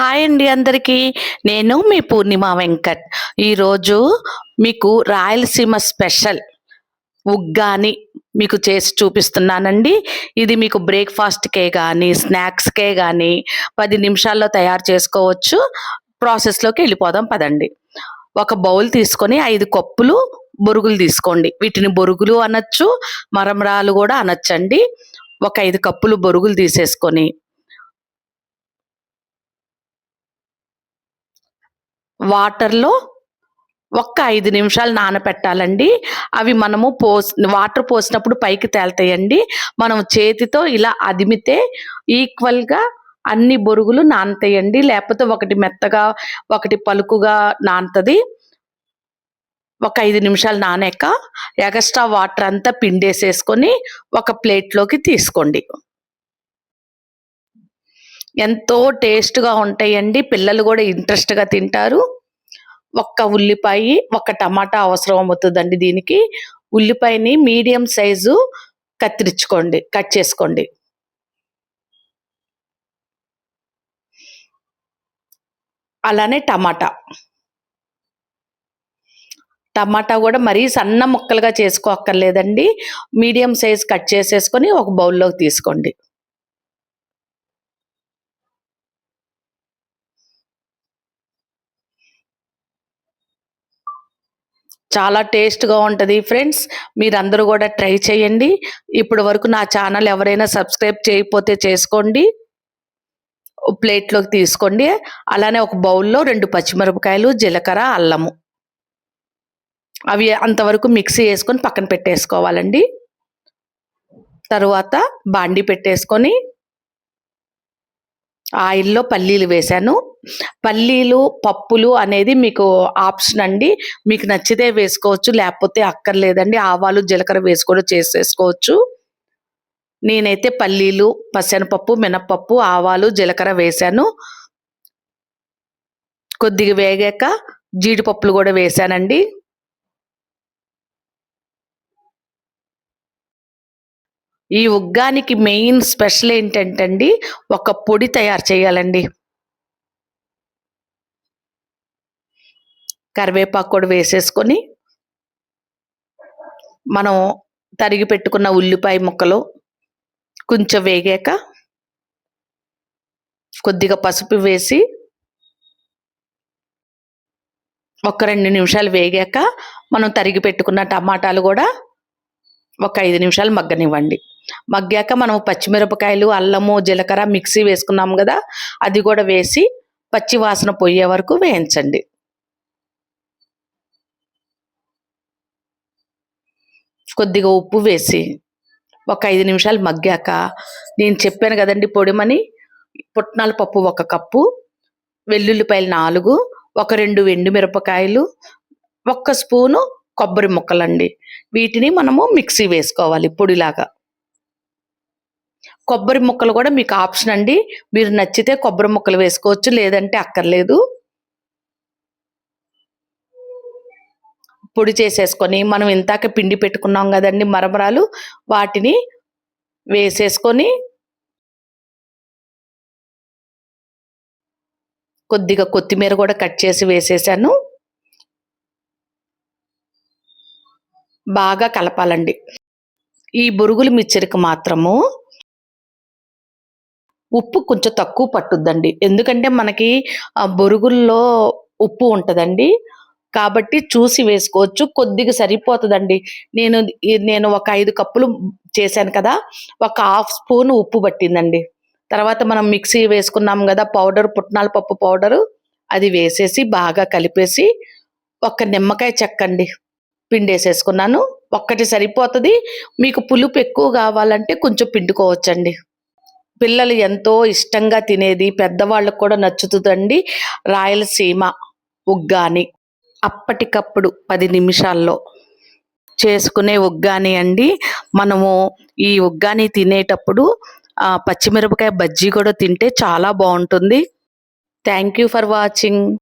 Hi అండి అందరికీ. నేను మీ పూర్ణిమ వెంకట్. ఈరోజు మీకు రాయలసీమ స్పెషల్ ఉగ్గాని మీకు చేసి చూపిస్తున్నానండి. ఇది మీకు బ్రేక్ఫాస్ట్కే కానీ స్నాక్స్కే కానీ పది నిమిషాల్లో తయారు చేసుకోవచ్చు. ప్రాసెస్లోకి వెళ్ళిపోదాం పదండి. ఒక బౌల్ తీసుకొని ఐదు కప్పులు బొరుగులు తీసుకోండి. వీటిని బొరుగులు అనొచ్చు మరమరాలు కూడా అనొచ్చండి. ఒక ఐదు కప్పులు బొరుగులు తీసేసుకొని వాటర్లో ఒక్క ఐదు నిమిషాలు నానపెట్టాలండి. అవి మనము పోస్ వాటర్ పోసినప్పుడు పైకి తేలుతాయండి. మనం చేతితో ఇలా అదిమితే ఈక్వల్గా అన్ని బొరుగులు నానతాయండి. లేకపోతే ఒకటి మెత్తగా ఒకటి పలుకుగా నానుతుంది. ఒక ఐదు నిమిషాలు నానాక ఎగస్ట్రా వాటర్ అంతా పిండేసేసుకొని ఒక ప్లేట్లోకి తీసుకోండి. ఎంతో టేస్ట్గా ఉంటాయండి. పిల్లలు కూడా ఇంట్రెస్ట్గా తింటారు. ఒక్క ఉల్లిపాయ ఒక టమాటా అవసరం అవుతుందండి దీనికి. ఉల్లిపాయని మీడియం సైజు కత్తిరించుకోండి కట్ చేసుకోండి. అలానే టమాటా. టమాటా కూడా మరీ సన్న ముక్కలుగా చేసుకోక్కర్లేదండి. మీడియం సైజ్ కట్ చేసేసుకొని ఒక బౌల్లోకి తీసుకోండి. చాలా టేస్ట్గా ఉంటుంది. ఫ్రెండ్స్ మీరందరూ కూడా ట్రై చేయండి. ఇప్పటి వరకు నా ఛానల్ ఎవరైనా సబ్స్క్రైబ్ చేయకపోతే చేసుకోండి. ప్లేట్లోకి తీసుకోండి. అలానే ఒక బౌల్లో రెండు పచ్చిమిరపకాయలు జీలకర్ర అల్లము. అవి అంతవరకు మిక్సీ వేసుకొని పక్కన పెట్టేసుకోవాలండి. తరువాత బాండి పెట్టేసుకొని ఆయిల్లో పల్లీలు వేశాను. పల్లీలు పప్పులు అనేది మీకు ఆప్షన్ అండి. మీకు నచ్చితే వేసుకోవచ్చు లేకపోతే అక్కర్లేదండి. ఆవాలు జీలకర్ర వేసి కూడా చేసేసుకోవచ్చు. నేనైతే పల్లీలు పసెనపప్పు మినప్పప్పు ఆవాలు జీలకర్ర వేశాను. కొద్దిగా వేగాక జీడిపప్పులు కూడా వేశానండి. ఈ ఉగ్గానికి మెయిన్ స్పెషల్ ఏంటంటే అండి ఒక పొడి తయారు చేయాలండి. కరివేపాకు కూడా వేసేసుకొని మనం తరిగి పెట్టుకున్న ఉల్లిపాయ ముక్కలు కొంచెం వేగాక కొద్దిగా పసుపు వేసి ఒక రెండు నిమిషాలు వేగాక మనం తరిగి పెట్టుకున్న టమాటాలు కూడా ఒక ఐదు నిమిషాలు మగ్గనివ్వండి. మగ్గాక మనం పచ్చిమిరపకాయలు అల్లము జీలకర్ర మిక్సీ వేసుకున్నాం కదా అది కూడా వేసి పచ్చి వాసన పోయే వరకు వేయించండి. కొద్దిగా ఉప్పు వేసి ఒక ఐదు నిమిషాలు మగ్గాక నేను చెప్పాను కదండి పొడిమని పుట్నాల పప్పు ఒక కప్పు వెల్లుల్లిపాయలు నాలుగు ఒక రెండు మిరపకాయలు ఒక్క స్పూను కొబ్బరి ముక్కలండి. వీటిని మనము మిక్సీ వేసుకోవాలి పొడిలాగా. కొబ్బరి ముక్కలు కూడా మీకు ఆప్షన్ అండి. మీరు నచ్చితే కొబ్బరి ముక్కలు వేసుకోవచ్చు లేదంటే అక్కర్లేదు. పొడి చేసేసుకొని మనం ఇంతాక పిండి పెట్టుకున్నాం కదండి మరమరాలు వాటిని వేసేసుకొని కొద్దిగా కొత్తిమీర కూడా కట్ చేసి వేసేసాను. బాగా కలపాలండి. ఈ బురుగులు మిచ్చరికి మాత్రము ఉప్పు కొంచెం తక్కువ పట్టుద్దండి. ఎందుకంటే మనకి ఆ బొరుగుల్లో ఉప్పు ఉంటుందండి. కాబట్టి చూసి వేసుకోవచ్చు. కొద్దిగా సరిపోతుందండి. నేను నేను ఒక ఐదు కప్పులు చేశాను కదా ఒక హాఫ్ స్పూన్ ఉప్పు పట్టిందండి. తర్వాత మనం మిక్సీ వేసుకున్నాం కదా పౌడర్ పుట్నాల పప్పు పౌడరు అది వేసేసి బాగా కలిపేసి ఒక నిమ్మకాయ చెక్కండి. పిండేసేసుకున్నాను. ఒక్కటి సరిపోతుంది. మీకు పులుపు ఎక్కువ కావాలంటే కొంచెం పిండుకోవచ్చండి. పిల్లలు ఎంతో ఇష్టంగా తినేది పెద్దవాళ్ళకు కూడా నచ్చుతుందండి రాయలసీమ ఉగ్గాని. అప్పటికప్పుడు పది నిమిషాల్లో చేసుకునే ఉగ్గాని అండి. మనము ఈ ఉగ్గాని తినేటప్పుడు పచ్చిమిరపకాయ బజ్జీ కూడా తింటే చాలా బాగుంటుంది. Thank you for watching.